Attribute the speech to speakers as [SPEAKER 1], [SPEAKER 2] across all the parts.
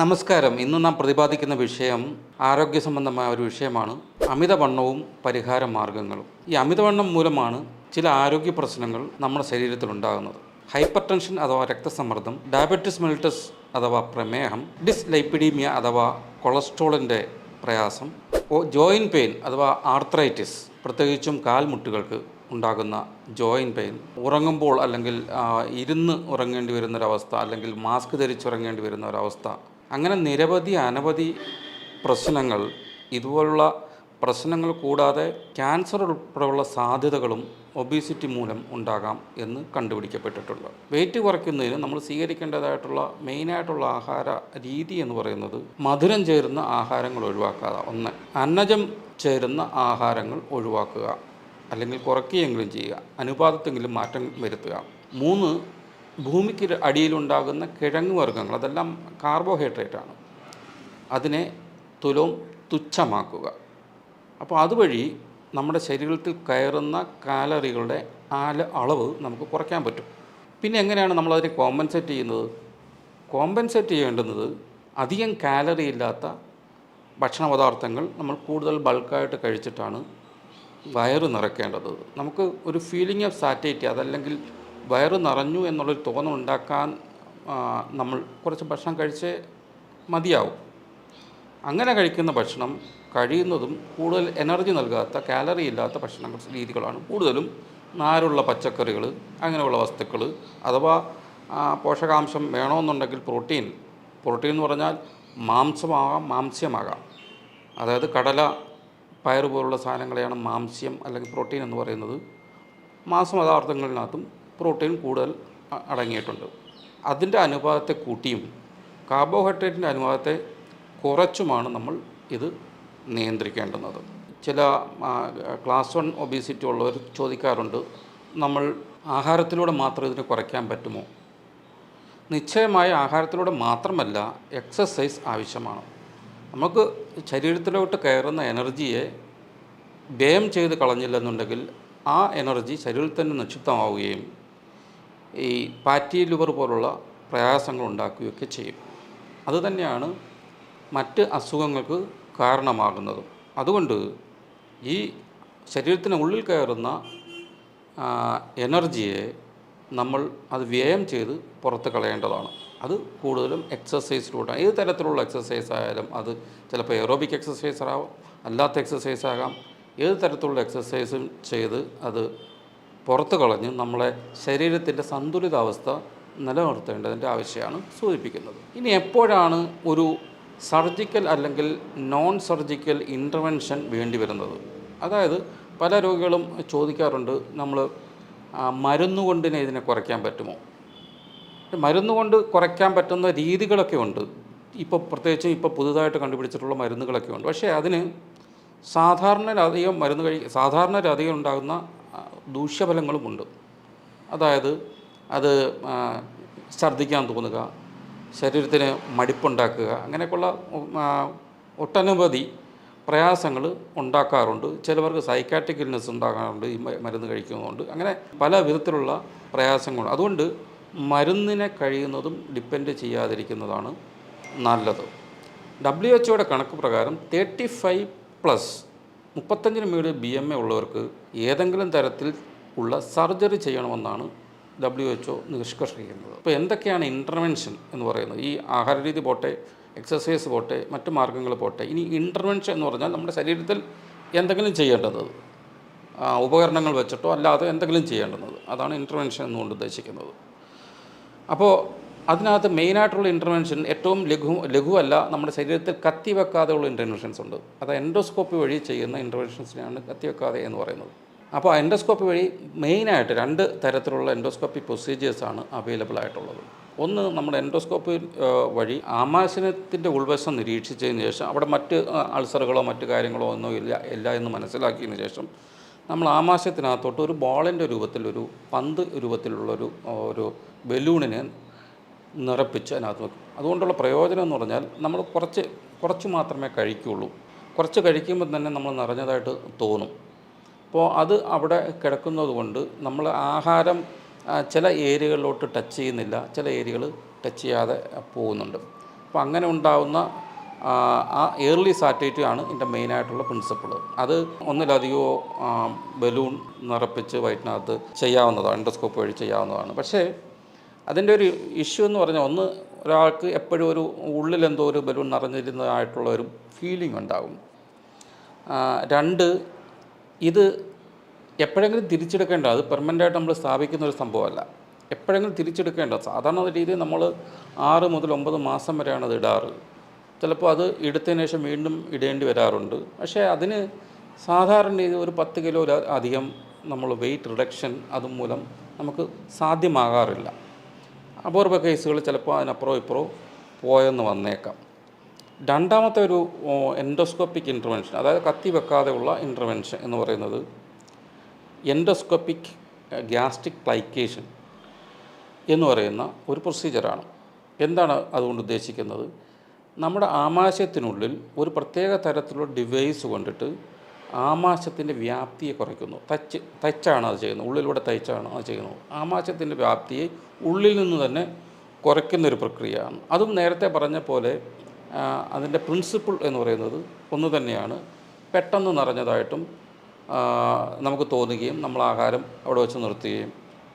[SPEAKER 1] നമസ്കാരം. ഇന്ന് നാം പ്രതിപാദിക്കുന്ന വിഷയം ആരോഗ്യ സംബന്ധമായ ഒരു വിഷയമാണ്. അമിതവണ്ണവും പരിഹാര മാർഗങ്ങളും. ഈ അമിതവണ്ണം മൂലമാണ് ചില ആരോഗ്യ പ്രശ്നങ്ങൾ നമ്മുടെ ശരീരത്തിൽ ഉണ്ടാകുന്നത്. ഹൈപ്പർ ടെൻഷൻ അഥവാ രക്തസമ്മർദ്ദം ഡയബറ്റിസ് മെലിറ്റസ് അഥവാ പ്രമേഹം ഡിസ്ലൈപ്പിഡീമിയ അഥവാ കൊളസ്ട്രോളിന്റെ പ്രയാസം ജോയിൻ പെയിൻ അഥവാ ആർത്രൈറ്റിസ് പ്രത്യേകിച്ചും കാൽമുട്ടുകൾക്ക് ഉണ്ടാകുന്ന ജോയിൻ പെയിൻ. ഉറങ്ങുമ്പോൾ അല്ലെങ്കിൽ ഇരുന്ന് ഉറങ്ങേണ്ടി വരുന്ന ഒരവസ്ഥ അല്ലെങ്കിൽ മാസ്ക് ധരിച്ചുറങ്ങേണ്ടി വരുന്ന ഒരവസ്ഥ അങ്ങനെ നിരവധി അനവധി പ്രശ്നങ്ങൾ ഇതുപോലുള്ള പ്രശ്നങ്ങൾ കൂടാതെ ക്യാൻസർ ഉൾപ്പെടെയുള്ള സാധ്യതകളും ഒബീസിറ്റി മൂലം ഉണ്ടാകാം എന്ന് കണ്ടുപിടിക്കപ്പെട്ടിട്ടുണ്ട്. വെയിറ്റ് കുറയ്ക്കുന്നതിന് നമ്മൾ സ്വീകരിക്കേണ്ടതായിട്ടുള്ള മെയിനായിട്ടുള്ള ആഹാര രീതി എന്ന് പറയുന്നത് മധുരം ചേരുന്ന ആഹാരങ്ങൾ ഒഴിവാക്കുക. ഒന്ന് അന്നജം ചേരുന്ന ആഹാരങ്ങൾ ഒഴിവാക്കുക. അല്ലെങ്കിൽ കുറയ്ക്കുകയെങ്കിലും ചെയ്യുക. അനുപാതത്തെങ്കിലും മാറ്റം വരുത്തുക. മൂന്ന് ഭൂമിക്ക് അടിയിലുണ്ടാകുന്ന കിഴങ്ങ് വർഗങ്ങൾ അതെല്ലാം കാർബോഹൈഡ്രേറ്റ് ആണ്. അതിനെ തുലവും തുച്ഛമാക്കുക. അപ്പോൾ അതുവഴി നമ്മുടെ ശരീരത്തിൽ കയറുന്ന കാലറികളുടെ ആല അളവ് നമുക്ക് കുറയ്ക്കാൻ പറ്റും. പിന്നെ എങ്ങനെയാണ് നമ്മളതിനെ കോമ്പൻസേറ്റ് ചെയ്യുന്നത്? കോമ്പൻസേറ്റ് ചെയ്യേണ്ടുന്നത് അധികം കാലറി ഇല്ലാത്ത ഭക്ഷണ പദാർത്ഥങ്ങൾ നമ്മൾ കൂടുതൽ ബൾക്കായിട്ട് കഴിച്ചിട്ടാണ് വയറ് നിറയ്ക്കേണ്ടത്. നമുക്ക് ഒരു ഫീലിംഗ് ഓഫ് സാറ്റൈറ്റി അതല്ലെങ്കിൽ വയറ് നിറഞ്ഞു എന്നുള്ളൊരു തോന്നൽ ഉണ്ടാക്കാൻ നമ്മൾ കുറച്ച് ഭക്ഷണം കഴിച്ച് മതിയാവും. അങ്ങനെ കഴിക്കുന്ന ഭക്ഷണം കഴിയുന്നതും കൂടുതൽ എനർജി നൽകാത്ത കാലറി ഇല്ലാത്ത ഭക്ഷണ രീതികളാണ്. കൂടുതലും നാരുള്ള പച്ചക്കറികൾ അങ്ങനെയുള്ള വസ്തുക്കൾ അഥവാ പോഷകാംശം വേണമെന്നുണ്ടെങ്കിൽ പ്രോട്ടീൻ. പ്രോട്ടീൻ എന്ന് പറഞ്ഞാൽ മാംസമാകാം മാംസ്യമാകാം. അതായത് കടല പയറ് പോലുള്ള സാധനങ്ങളെയാണ് മാംസ്യം അല്ലെങ്കിൽ പ്രോട്ടീൻ എന്ന് പറയുന്നത്. മാംസപദാർത്ഥങ്ങളിനകത്തും പ്രോട്ടീൻ കൂടുതൽ അടങ്ങിയിട്ടുണ്ട്. അതിന്റെ അനുപാതത്തെ കൂട്ടിയും കാർബോഹൈഡ്രേറ്റിന്റെ അനുപാതത്തെ കുറച്ചുമാണ് നമ്മൾ ഇത് നിയന്ത്രിക്കേണ്ടുന്നത്. ചില ക്ലാസ് വൺ ഒബീസിറ്റി ഉള്ളവർ ചോദിക്കാറുണ്ട് നമ്മൾ ആഹാരത്തിലൂടെ മാത്രം ഇതിനെ കുറയ്ക്കാൻ പറ്റുമോ? നിശ്ചയമായ ആഹാരത്തിലൂടെ മാത്രമല്ല എക്സസൈസ് ആവശ്യമാണ്. നമുക്ക് ശരീരത്തിലോട്ട് കയറുന്ന എനർജിയെ വ്യയം ചെയ്ത് കളഞ്ഞില്ലെന്നുണ്ടെങ്കിൽ ആ എനർജി ശരീരത്തിൽ തന്നെ നിക്ഷിപ്തമാവുകയും ഈ പാറ്റി ലിവർ പോലുള്ള പ്രയാസങ്ങൾ ഉണ്ടാക്കുകയൊക്കെ ചെയ്യും. അതുതന്നെയാണ് മറ്റ് അസുഖങ്ങൾക്ക് കാരണമാകുന്നതും. അതുകൊണ്ട് ഈ ശരീരത്തിന് ഉള്ളിൽ കയറുന്ന എനർജിയെ നമ്മൾ അത് വ്യയം ചെയ്ത് പുറത്ത് കളയേണ്ടതാണ്. അത് കൂടുതലും എക്സസൈസിലൂടെ ഏത് തരത്തിലുള്ള എക്സസൈസ് ആയാലും അത് ചിലപ്പോൾ എറോബിക് എക്സസൈസ് ആവാം അല്ലാത്ത എക്സസൈസ് ആകാം. ഏത് തരത്തിലുള്ള എക്സസൈസും ചെയ്ത് അത് പുറത്ത് കളഞ്ഞ് നമ്മളെ ശരീരത്തിന്റെ സന്തുലിതാവസ്ഥ നിലനിർത്തേണ്ടതിന്റെ ആവശ്യമാണ് സൂചിപ്പിക്കുന്നത്. ഇനി എപ്പോഴാണ് ഒരു സർജിക്കൽ അല്ലെങ്കിൽ നോൺ സർജിക്കൽ ഇന്റർവെൻഷൻ വേണ്ടി വരുന്നത്? അതായത് പല രോഗികളും ചോദിക്കാറുണ്ട് നമ്മൾ മരുന്ന് കൊണ്ടിനെ ഇതിനെ കുറയ്ക്കാൻ പറ്റുമോ? മരുന്ന് കൊണ്ട് കുറയ്ക്കാൻ പറ്റുന്ന രീതികളൊക്കെ ഉണ്ട്. ഇപ്പോൾ പ്രത്യേകിച്ചും ഇപ്പോൾ പുതുതായിട്ട് കണ്ടുപിടിച്ചിട്ടുള്ള മരുന്നുകളൊക്കെ ഉണ്ട്. പക്ഷേ അതിന് സാധാരണയിലധികം മരുന്ന് കഴി സാധാരണയിലധികം ഉണ്ടാകുന്ന ആ, ദൂഷ്യഫലങ്ങളുമുണ്ട്. അതായത് അത് ഛർദ്ദിക്കാൻ തോന്നുക ശരീരത്തിന് മടിപ്പുണ്ടാക്കുക അങ്ങനെയൊക്കെയുള്ള ഒട്ടനവധി പ്രയാസങ്ങൾ ഉണ്ടാക്കാറുണ്ട്. ചിലവർക്ക് സൈക്കാട്രിക് ഇൽനെസ് ഉണ്ടാകാറുണ്ട് ഈ മരുന്ന് കഴിക്കുന്നതുകൊണ്ട്. അങ്ങനെ പല വിധത്തിലുള്ള പ്രയാസങ്ങളുണ്ട് അതുകൊണ്ട് മരുന്നിനെ കഴിയുന്നതും ഡിപ്പെൻഡ് ചെയ്യാതിരിക്കുന്നതാണ് നല്ലത്. ഡബ്ല്യു എച്ച് കണക്ക് പ്രകാരം തേർട്ടി ഫൈവ് പ്ലസ് മുപ്പത്തഞ്ചിന് മുകളിൽ ബി എം എ ഉള്ളവർക്ക് ഏതെങ്കിലും തരത്തിൽ ഉള്ള സർജറി ചെയ്യണമെന്നാണ് ഡബ്ല്യു എച്ച് ഒ നിഷ്കർഷിക്കുന്നത്. അപ്പോൾ എന്തൊക്കെയാണ് ഇന്റർവെൻഷൻ എന്ന് പറയുന്നത്? ഈ ആഹാരരീതി പോട്ടെ എക്സസൈസ് പോട്ടെ മറ്റു മാർഗങ്ങൾ പോട്ടെ ഇനി ഇന്റർവെൻഷൻ എന്ന് പറഞ്ഞാൽ നമ്മുടെ ശരീരത്തിൽ എന്തെങ്കിലും ചെയ്യേണ്ടത്? ഉപകരണങ്ങൾ വെച്ചിട്ടോ അല്ലാതെ എന്തെങ്കിലും ചെയ്യേണ്ടുന്നത് അതാണ് ഇന്റർവെൻഷൻ എന്നുകൊണ്ട് ഉദ്ദേശിക്കുന്നത്. അപ്പോൾ അതിനകത്ത് മെയിനായിട്ടുള്ള ഇന്റർവെൻഷൻ ഏറ്റവും ലഘു ലഘുവല്ല നമ്മുടെ ശരീരത്തിൽ കത്തി വെക്കാതെയുള്ള ഇന്റർവെൻഷൻസ് ഉണ്ട്. അത് എൻഡോസ്കോപ്പി വഴി ചെയ്യുന്ന ഇന്റർവെൻഷൻസിനാണ് കത്തി വെക്കാതെ എന്ന് പറയുന്നത്. അപ്പോൾ എൻഡോസ്കോപ്പി വഴി മെയിനായിട്ട് രണ്ട് തരത്തിലുള്ള എൻഡോസ്കോപ്പി പ്രൊസീജിയേഴ്സാണ് അവൈലബിൾ ആയിട്ടുള്ളത്. ഒന്ന് നമ്മുടെ എൻഡോസ്കോപ്പി വഴി ആമാശയത്തിന്റെ ഉൾവശം നിരീക്ഷിച്ചതിന് ശേഷം അവിടെ മറ്റ് അൾസറുകളോ മറ്റു കാര്യങ്ങളോ ഒന്നും ഇല്ല ഇല്ല എന്ന് മനസ്സിലാക്കിയതിന് ശേഷം നമ്മൾ ആമാശയത്തിനകത്തോട്ട് ഒരു ബോളിന്റെ രൂപത്തിൽ ഒരു പന്ത് രൂപത്തിലുള്ളൊരു ഒരു ബലൂണിനെ നിറപ്പിച്ച് അതിനകത്ത് വെക്കും. അതുകൊണ്ടുള്ള പ്രയോജനം എന്ന് പറഞ്ഞാൽ നമ്മൾ കുറച്ച് കുറച്ച് മാത്രമേ കഴിക്കുകയുള്ളൂ കുറച്ച് കഴിക്കുമ്പോൾ തന്നെ നമ്മൾ നിറഞ്ഞതായിട്ട് തോന്നും. അപ്പോൾ അത് അവിടെ കിടക്കുന്നത് കൊണ്ട് നമ്മൾ ആഹാരം ചില ഏരിയകളിലോട്ട് ടച്ച് ചെയ്യുന്നില്ല. ചില ഏരിയകൾ ടച്ച് ചെയ്യാതെ പോകുന്നുണ്ട്. അപ്പോൾ അങ്ങനെ ഉണ്ടാവുന്ന ആ, ഏർലി സാറ്റേറ്റ് ആണ് ഇതിന്റെ മെയിനായിട്ടുള്ള പ്രിൻസിപ്പിൾ അത് ഒന്നിലധികമോ ബലൂൺ നിറപ്പിച്ച് വയറ്റിനകത്ത് ചെയ്യാവുന്നതാണ് എൻഡോസ്കോപ്പ് വഴി ചെയ്യാവുന്നതാണ്. പക്ഷേ അതിന്റെ ഒരു ഇഷ്യൂ എന്ന് പറഞ്ഞാൽ ഒന്ന് ഒരാൾക്ക് എപ്പോഴും ഒരു ഉള്ളിലെന്തോ ഒരു ബലൂൺ നിറഞ്ഞിരുന്നതായിട്ടുള്ള ഒരു ഫീലിംഗ് ഉണ്ടാകും രണ്ട് ഇത് എപ്പോഴെങ്കിലും തിരിച്ചെടുക്കേണ്ട അത് പെർമനന്റായിട്ട് നമ്മൾ സ്ഥാപിക്കുന്ന ഒരു സംഭവമല്ല. എപ്പോഴെങ്കിലും തിരിച്ചെടുക്കേണ്ട സാധാരണ രീതിയിൽ നമ്മൾ ആറ് മുതൽ ഒമ്പത് മാസം വരെയാണ് അത് ഇടാറ്. ചിലപ്പോൾ അത് എടുത്തതിന് ശേഷം വീണ്ടും ഇടേണ്ടി വരാറുണ്ട്. പക്ഷേ അതിന് സാധാരണ രീതിയിൽ ഒരു പത്ത് കിലോ അധികം നമ്മൾ വെയിറ്റ് റിഡക്ഷൻ അതുമൂലം നമുക്ക് സാധ്യമാകാറില്ല. അപൂർവ കേസുകൾ ചിലപ്പോൾ അതിനപ്പുറം ഇപ്പുറവും പോയെന്ന് വന്നേക്കാം. രണ്ടാമത്തെ ഒരു എൻഡോസ്കോപ്പിക് ഇന്റർവെൻഷൻ അതായത് കത്തി വെക്കാതെയുള്ള ഇന്റർവെൻഷൻ എന്ന് പറയുന്നത് എൻഡോസ്കോപ്പിക് ഗ്യാസ്ട്രിക് പ്ലൈക്കേഷൻ എന്ന് പറയുന്ന ഒരു പ്രൊസീജിയറാണ് എന്താണ് അതുകൊണ്ട് ഉദ്ദേശിക്കുന്നത്? നമ്മുടെ ആമാശയത്തിനുള്ളിൽ ഒരു പ്രത്യേക തരത്തിലുള്ള ഡിവൈസ് കൊണ്ടിട്ട് ആമാശയത്തിന്റെ വ്യാപ്തിയെ കുറയ്ക്കുന്നു. തച്ച് തച്ചാണ് അത് ചെയ്യുന്നത്. ഉള്ളിലൂടെ തയ്ച്ചാണ് അത് ചെയ്യുന്നത്. ആമാശയത്തിന്റെ വ്യാപ്തിയെ ഉള്ളിൽ നിന്ന് തന്നെ കുറയ്ക്കുന്നൊരു പ്രക്രിയയാണ്. അതും നേരത്തെ പറഞ്ഞ പോലെ അതിന്റെ പ്രിൻസിപ്പിൾ എന്ന് പറയുന്നത് ഒന്ന് തന്നെയാണ്. പെട്ടെന്ന് നിറഞ്ഞതായിട്ടും നമുക്ക് തോന്നുകയും നമ്മൾ ആഹാരം അവിടെ വെച്ച് നിർത്തുകയും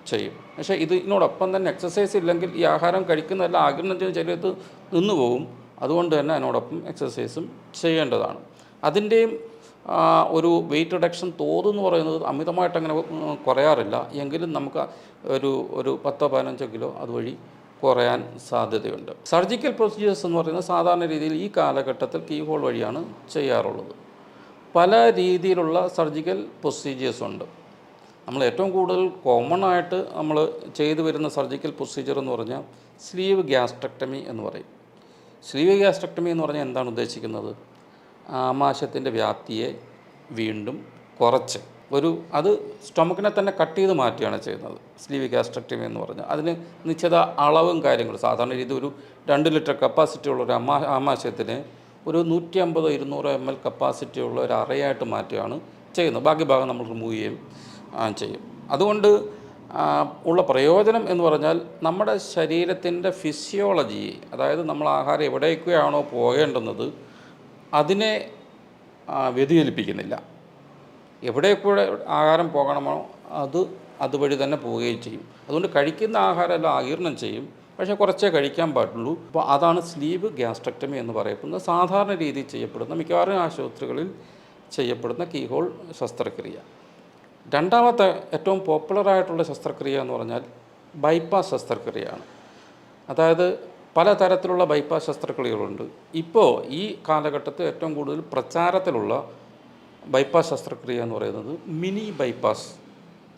[SPEAKER 1] ചെയ്യും. പക്ഷേ ഇതിനോടൊപ്പം തന്നെ എക്സസൈസ് ഇല്ലെങ്കിൽ ഈ ആഹാരം കഴിക്കുന്നതെല്ലാം ആഗ്രഹം ചെയ്യുന്ന ശരീരത്ത് നിന്നു പോകും അതുകൊണ്ട് തന്നെ അതിനോടൊപ്പം എക്സസൈസും ചെയ്യേണ്ടതാണ്. അതിന്റെയും ഒരു വെയിറ്റ് റിഡക്ഷൻ തോത് എന്ന് പറയുന്നത് അമിതമായിട്ട് അങ്ങനെ കുറയാറില്ല. എങ്കിലും നമുക്ക് ഒരു ഒരു പത്തോ പതിനഞ്ചോ കിലോ അതുവഴി കുറയാൻ സാധ്യതയുണ്ട്. സർജിക്കൽ പ്രൊസീജിയേഴ്സ് എന്ന് പറയുന്നത് സാധാരണ രീതിയിൽ ഈ കാലഘട്ടത്തിൽ കീ ഹോൾ വഴിയാണ് ചെയ്യാറുള്ളത്. പല രീതിയിലുള്ള സർജിക്കൽ പ്രൊസീജിയേഴ്സ് ഉണ്ട്. നമ്മൾ ഏറ്റവും കൂടുതൽ കോമൺ ആയിട്ട് നമ്മൾ ചെയ്തു വരുന്ന സർജിക്കൽ പ്രൊസീജിയർ എന്ന് പറഞ്ഞാൽ സ്ലീവ് ഗ്യാസ്ട്രക്ടമി എന്ന് പറയും. സ്ലീവ് ഗ്യാസ്ട്രക്ടമി എന്ന് പറഞ്ഞാൽ എന്താണ് ഉദ്ദേശിക്കുന്നത്? ആമാശയത്തിന്റെ വ്യാപ്തിയെ വീണ്ടും കുറച്ച്. ഒരു അത് സ്റ്റൊമക്കിനെ തന്നെ കട്ട് ചെയ്ത് മാറ്റുകയാണ് ചെയ്യുന്നത്. സ്ലീവ് ഗ്യാസ്ട്രക്ടമി എന്ന് പറഞ്ഞാൽ അതിന് നിശ്ചിത അളവും കാര്യങ്ങളും. സാധാരണ രീതി ഒരു രണ്ട് ലിറ്റർ കപ്പാസിറ്റി ഉള്ള ഒരു അമാ ആമാശയത്തിന് ഒരു നൂറ്റി അമ്പതോ ഇരുന്നൂറോ എം എൽ കപ്പാസിറ്റി ഉള്ള ഒരു അറയായിട്ട് മാറ്റുകയാണ് ചെയ്യുന്നത്. ബാക്കി ഭാഗം നമ്മൾ റിമൂവ് ചെയ്യും ചെയ്യും. അതുകൊണ്ട് ഉള്ള പ്രയോജനം എന്ന് പറഞ്ഞാൽ നമ്മുടെ ശരീരത്തിന്റെ ഫിസിയോളജി അതായത് നമ്മൾ ആഹാരം എവിടേക്കാണോ പോകേണ്ടുന്നത് അതിനെ വ്യതിചലിപ്പിക്കുന്നില്ല. എവിടെയൊക്കെ ആഹാരം പോകണമോ അത് അതുവഴി തന്നെ പോവുകയും ചെയ്യും. അതുകൊണ്ട് കഴിക്കുന്ന ആഹാരം എല്ലാം ആഗീരണം ചെയ്യും. പക്ഷേ കുറച്ചേ കഴിക്കാൻ പാടുള്ളൂ. അപ്പോൾ അതാണ് സ്ലീവ് ഗ്യാസ്ട്രക്ടമി എന്ന് പറയപ്പെടുന്ന സാധാരണ രീതിയിൽ ചെയ്യപ്പെടുന്ന മിക്കവാറും ആശുപത്രികളിൽ ചെയ്യപ്പെടുന്ന കീഹോൾ ശസ്ത്രക്രിയ. രണ്ടാമത്തെ ഏറ്റവും പോപ്പുലറായിട്ടുള്ള ശസ്ത്രക്രിയ എന്ന് പറഞ്ഞാൽ ബൈപ്പാസ് ശസ്ത്രക്രിയയാണ്. അതായത് പലതരത്തിലുള്ള ബൈപ്പാസ് ശസ്ത്രക്രിയകളുണ്ട്. ഇപ്പോൾ ഈ കാലഘട്ടത്തിൽ ഏറ്റവും കൂടുതൽ പ്രചാരത്തിലുള്ള ബൈപ്പാസ് ശസ്ത്രക്രിയ എന്ന് പറയുന്നത് മിനി ബൈപ്പാസ്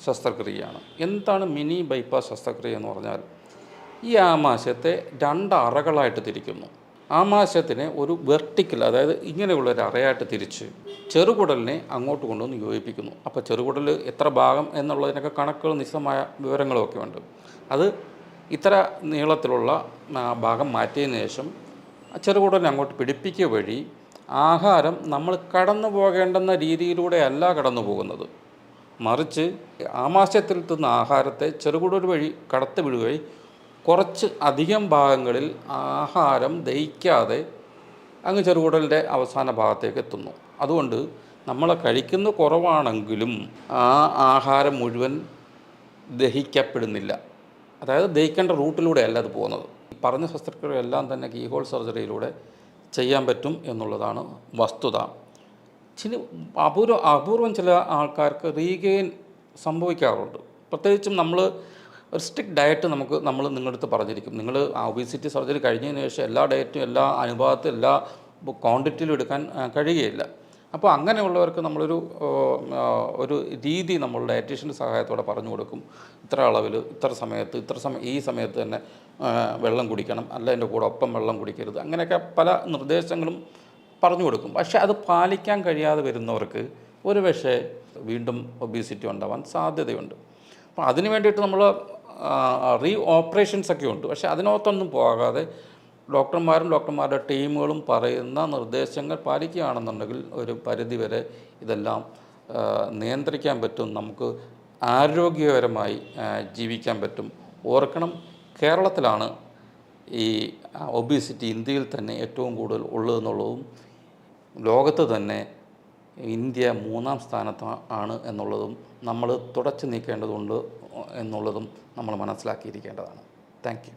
[SPEAKER 1] ശസ്ത്രക്രിയയാണ്. എന്താണ് മിനി ബൈപ്പാസ് ശസ്ത്രക്രിയ എന്ന് പറഞ്ഞാൽ ഈ ആമാശയത്തെ രണ്ട് അറകളായിട്ട് തിരിക്കുന്നു. ആമാശയത്തിനെ ഒരു വെർട്ടിക്കൽ അതായത് ഇങ്ങനെയുള്ള ഒരു അറയായിട്ട് തിരിച്ച് ചെറുകുടലിനെ അങ്ങോട്ട് കൊണ്ടുവന്ന് യോജിപ്പിക്കുന്നു. അപ്പോൾ ചെറുകുടൽ എത്ര ഭാഗം എന്നുള്ളതിനൊക്കെ കണക്കുകൾ നിശ്ചിതമായ വിവരങ്ങളൊക്കെ ഉണ്ട്. അത് ഇത്ര നീളത്തിലുള്ള ഭാഗം മാറ്റിയതിന് ശേഷം ചെറുകുടലിനെ അങ്ങോട്ട് പിടിപ്പിക്കുക വഴി ആഹാരം നമ്മൾ കടന്നു പോകേണ്ടുന്ന രീതിയിലൂടെയല്ല കടന്നു പോകുന്നത്. മറിച്ച് ആമാശയത്തിൽ എത്തുന്ന ആഹാരത്തെ ചെറുകുടൽ വഴി കടത്തി വിടുകയും കുറച്ച് അധികം ഭാഗങ്ങളിൽ ആഹാരം ദഹിക്കാതെ അങ്ങ് ചെറുകുടലിന്റെ അവസാന ഭാഗത്തേക്ക് എത്തുന്നു. അതുകൊണ്ട് നമ്മൾ കഴിക്കുന്ന കുറവാണെങ്കിലും ആ ആഹാരം മുഴുവൻ ദഹിക്കപ്പെടുന്നില്ല. അതായത് ദഹിക്കേണ്ട റൂട്ടിലൂടെ അല്ല അത് പോകുന്നത്. പറഞ്ഞ ശസ്ത്രക്രിയ എല്ലാം തന്നെ കീഹോൾ സർജറിയിലൂടെ ചെയ്യാൻ പറ്റും എന്നുള്ളതാണ് വസ്തുത. ചില അപൂർവ അപൂർവം ചില ആൾക്കാർക്ക് റീഗെയിൻ സംഭവിക്കാറുണ്ട്. പ്രത്യേകിച്ചും നമ്മൾ ഒരു സ്ട്രിക്റ്റ് ഡയറ്റ് നമുക്ക് നമ്മൾ നിങ്ങളുടെ അടുത്ത് പറഞ്ഞിരിക്കും നിങ്ങൾ ഒബിസിറ്റി സർജറി കഴിഞ്ഞതിന് ശേഷം എല്ലാ ഡയറ്റും എല്ലാ അനുപാതത്തിലും എല്ലാ ക്വാണ്ടിറ്റിയിലും എടുക്കാൻ കഴിയുകയില്ല. അപ്പോൾ അങ്ങനെയുള്ളവർക്ക് നമ്മളൊരു ഒരു രീതി നമ്മൾ ഡയറ്റീഷ്യന്റെ സഹായത്തോടെ പറഞ്ഞു കൊടുക്കും. ഇത്ര അളവിൽ ഇത്ര സമയത്ത് ഇത്ര സമയം ഈ സമയത്ത് തന്നെ വെള്ളം കുടിക്കണം. അല്ല എന്റെ കൂടെ ഒപ്പം വെള്ളം കുടിക്കരുത്. അങ്ങനെയൊക്കെ പല നിർദ്ദേശങ്ങളും പറഞ്ഞു കൊടുക്കും. പക്ഷേ അത് പാലിക്കാൻ കഴിയാതെ വരുന്നവർക്ക് ഒരു പക്ഷേ വീണ്ടും ഒബീസിറ്റി ഉണ്ടാവാൻ സാധ്യതയുണ്ട്. അപ്പോൾ അതിന് വേണ്ടിയിട്ട് നമ്മൾ റീ ഓപ്പറേഷൻസ് ഒക്കെ ഉണ്ട്. പക്ഷേ അതിനകത്തൊന്നും പോകാതെ ഡോക്ടർമാരും ഡോക്ടർമാരുടെ ടീമുകളും പറയുന്ന നിർദ്ദേശങ്ങൾ പാലിക്കുകയാണെന്നുണ്ടെങ്കിൽ ഒരു പരിധിവരെ ഇതെല്ലാം നിയന്ത്രിക്കാൻ പറ്റും നമുക്ക് ആരോഗ്യകരമായി ജീവിക്കാൻ പറ്റും. ഓർക്കണം കേരളത്തിലാണ് ഈ ഒബീസിറ്റി ഇന്ത്യയിൽ തന്നെ ഏറ്റവും കൂടുതൽ ഉള്ളതെന്നുള്ളതും ലോകത്ത് തന്നെ ഇന്ത്യ മൂന്നാം സ്ഥാനത്ത് ആണ് എന്നുള്ളതും നമ്മൾ തുടച്ചു നീക്കേണ്ടതുണ്ട് എന്നുള്ളതും നമ്മൾ മനസ്സിലാക്കിയിരിക്കേണ്ടതാണ്. താങ്ക്